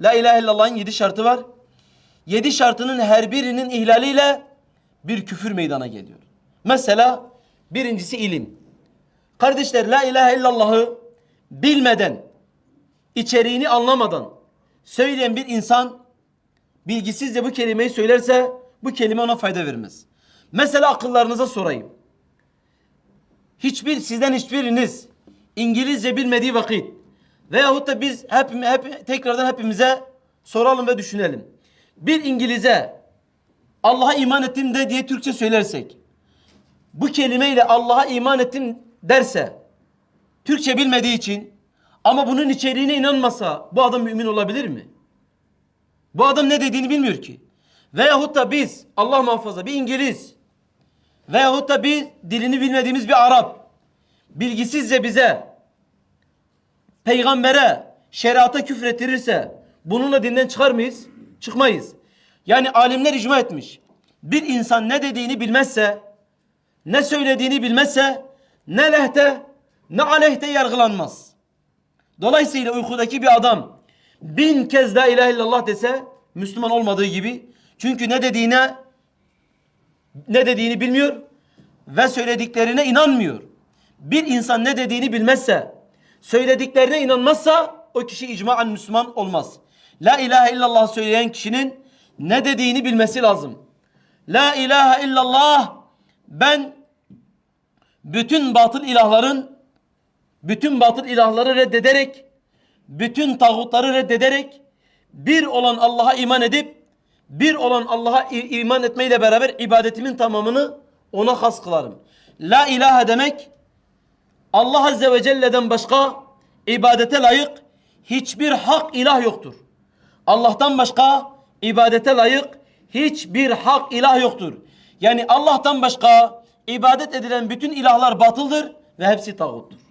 La ilahe illallah'ın yedi şartı var. Yedi şartının her birinin ihlaliyle bir küfür meydana geliyor. Mesela birincisi ilim. Kardeşler la ilahe illallah'ı bilmeden, içeriğini anlamadan söyleyen bir insan bilgisizce bu kelimeyi söylerse bu kelime ona fayda vermez. Mesela akıllarınıza sorayım. Hiçbir sizden hiçbiriniz İngilizce bilmediği vakit veyahut da biz hep, hep tekrardan hepimize soralım ve düşünelim. Bir İngiliz'e Allah'a iman ettim de diye Türkçe söylersek bu kelimeyle Allah'a iman ettim derse Türkçe bilmediği için ama bunun içeriğine inanmasa bu adam mümin olabilir mi? Bu adam ne dediğini bilmiyor ki. Veyahut da biz Allah muhafaza bir İngiliz veyahut da bir dilini bilmediğimiz bir Arap bilgisizce bize peygambere şeriata küfrettirirse bununla dinden çıkar mıyız? Çıkmayız. Yani alimler icma etmiş. Bir insan ne dediğini bilmezse ne söylediğini bilmezse ne lehte ne aleyhte yargılanmaz. Dolayısıyla uykudaki bir adam bin kez la ilahe illallah dese Müslüman olmadığı gibi çünkü ne dediğine ne dediğini bilmiyor ve söylediklerine inanmıyor. Bir insan ne dediğini bilmezse, söylediklerine inanmazsa o kişi icmaen Müslüman olmaz. La ilahe illallah söyleyen kişinin ne dediğini bilmesi lazım. La ilahe illallah ben bütün batıl ilahların bütün batıl ilahları reddederek bütün tağutları reddederek bir olan Allah'a iman edip bir olan Allah'a iman etmeyle beraber ibadetimin tamamını ona has kılarım. La ilahe demek Allah Azze ve Celle'den başka ibadete layık hiçbir hak ilah yoktur. Allah'tan başka ibadete layık hiçbir hak ilah yoktur. Yani Allah'tan başka ibadet edilen bütün ilahlar batıldır ve hepsi tağuttur.